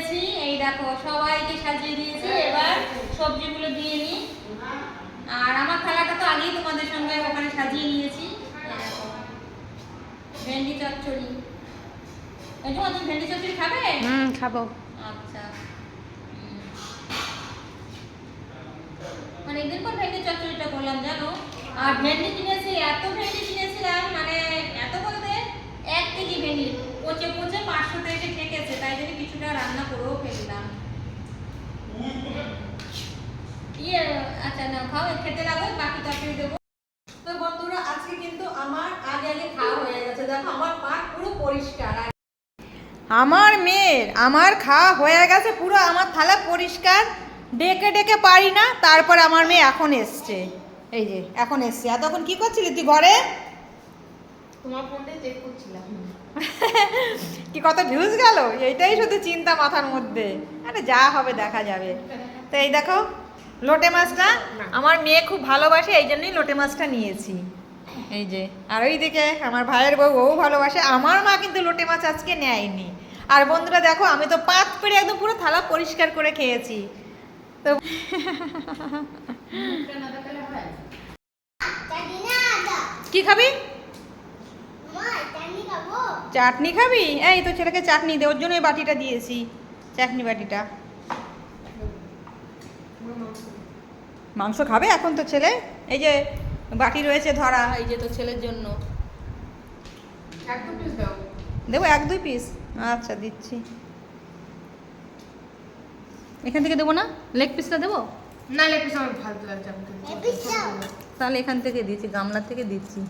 দিয়েছি। এই দেখো সবাইকে সাজিয়ে দিয়েছি। এবার সবজিগুলো দিয়ে নিই। আর আমার থালাটা তো আগেই তোমাদের সঙ্গে ওখানে সাজিয়ে নিয়েছি। ভেন্ডি চচ্চড়ি। এই তুমি ভেন্ডি চচ্চড়ি খাবে? হুম খাব। আচ্ছা। অনেকদিন পর ভেন্ডি চচ্চড়িটা করলাম জানো? আর ভেন্ডি কিনেছি এত ভেন্ডি কিনেছিলাম মানে এত বলতে এক কেজি ভেন্ডি পচে পচে পাঁচশো থেকে ঠেকেছে তাই কিছুটা রান্না করেও ফেললাম ইয়ে আচ্ছা না খাও খেতে লাগো বাকি তরকারি দেবো। তো বন্ধুরা আজকে কিন্তু আমার আগে আগে খাওয়া হয়ে গেছে। দেখো আমার পাট পুরো পরিষ্কার। আমার মেয়ের আমার খাওয়া হয়ে গেছে পুরো আমার থালা পরিষ্কার। ডেকে ডেকে পারি না তারপর আমার মেয়ে এখন এসছে। এই যে এখন এসছে। এতক্ষণ কি করছিলি তুই ঘরে? তোমার ফোনটাই চেক করছিলাম। কি কত ভিউজ গেল? এইটাই শুধু চিন্তা মাথার মধ্যে। আরে যা হবে দেখা যাবে। তো এই দেখো লোটে মাছটা আমার মেয়ে খুব ভালোবাসে এই জন্যই লোটে মাছটা নিয়েছি। এই যে আর ওই দিকে আমার ভাইয়ের বউ ও ভালোবাসে। আমার মা কিন্তু লোটে মাছ আজকে নেয়নি। আর বন্ধুরা দেখো আমি তো পাত পেরে একদম পুরো থালা পরিষ্কার করে খেয়েছি। তো কি খাবি? চাটনি খাবি? এই তো ছেলেকে চাটনি দে ওর জন্য এই বাটিটা দিয়েছি। চাটনি বাটিটা। মাংস খাবে এখন তো ছেলে? এই যে বাটি রয়েছে ধরা এই যে তো ছেলের জন্য। এক দু পিস দাও দেবো এক দুই পিস আচ্ছা দিচ্ছি। এখান থেকে দেবো না? লেগ পিসটা দেবো? না লেগ পিস আমার ফালতু লাগছে তাহলে এখান থেকে দিচ্ছি গামলা থেকে দিচ্ছি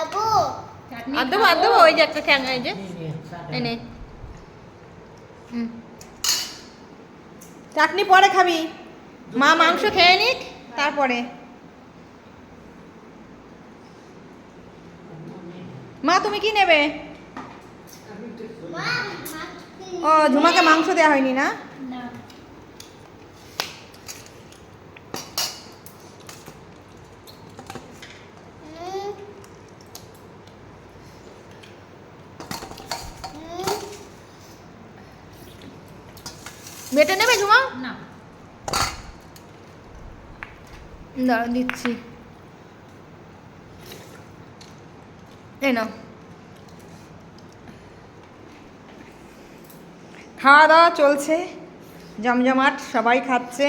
চাটনি আর দেবো আর দেবো ওই যে একটা ঠ্যাং এই যে। এই চাটনি পরে খাবি। মা মাংস খেয়ে নিক তারপরে। মা তুমি কি নেবে? ও ঝুমাকে মাংস দেওয়া হয়নি না না বেটে নেবে ঝুমা? না। দাঁড়া দিচ্ছি। এই নাও। খাওয়া দাওয়া চলছে জমজমাট সবাই খাচ্ছে।